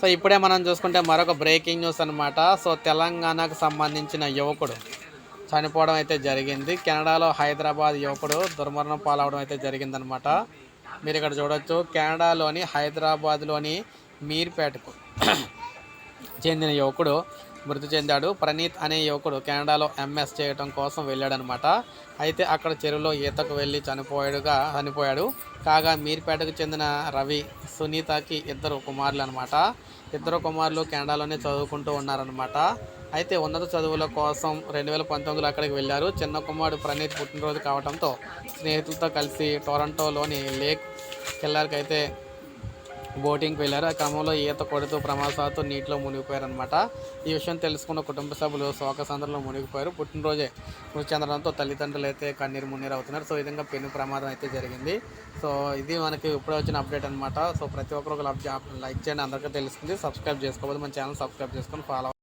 So ఇప్పుడే మనం చూసుకుంటే మరొక బ్రేకింగ్ న్యూస్ అనమాట సో తెలంగాణకు సంబంధించిన యువకుడు చనిపోవడం అయితే జరిగింది. కెనడాలో హైదరాబాద్ యువకుడు దుర్మరణం పాలవడం అయితే జరిగిందనమాట మీరు ఇక్కడ చూడొచ్చు కెనడాలోని హైదరాబాద్లోని మీర్పేటకు చెందిన యువకుడు మృతి చెందాడు. ప్రణీత్ అనే యువకుడు కెనడాలో ఎంఎస్ చేయడం కోసం వెళ్ళాడనమాట అయితే అక్కడ చెరువులో ఈతకు వెళ్ళి చనిపోయాడుగా చనిపోయాడు. కాగా మీర్పేటకు చెందిన రవి సునీతకి ఇద్దరు కుమారులు అనమాట ఇద్దరు కుమారులు కెనడాలోనే చదువుకుంటూ ఉన్నారనమాట అయితే ఉన్నత చదువుల కోసం రెండు వేల పంతొమ్మిదిలో అక్కడికి వెళ్ళారు. చిన్న కుమారుడు ప్రణీత్ పుట్టినరోజు కావడంతో స్నేహితులతో కలిసి టొరంటోలోని లేక్ కిల్లర్కి అయితే బోటింగ్కి వెళ్ళారు. ఆ క్రమంలో ఈత కొడుతూ ప్రమాదవశాత్తు నీటిలో మునిగిపోయారనమాట ఈ విషయం తెలుసుకున్న కుటుంబ సభ్యులు శోకసంద్రంలో మునిగిపోయారు. పుట్టినరోజే మృతి చెందడంతో తల్లిదండ్రులు అయితే కన్నీరు మున్నీరు అవుతున్నారు. సో విధంగా పెను ప్రమాదం అయితే జరిగింది. సో ఇది మనకి ఇప్పుడే వచ్చిన అప్డేట్ అనమాట సో ప్రతి ఒక్కరు ఒక లైక్ చేయండి. అందరికీ తెలుస్తుంది. సబ్స్క్రైబ్ చేసుకోవాలి మన ఛానల్ సబ్స్క్రైబ్ చేసుకొని ఫాలో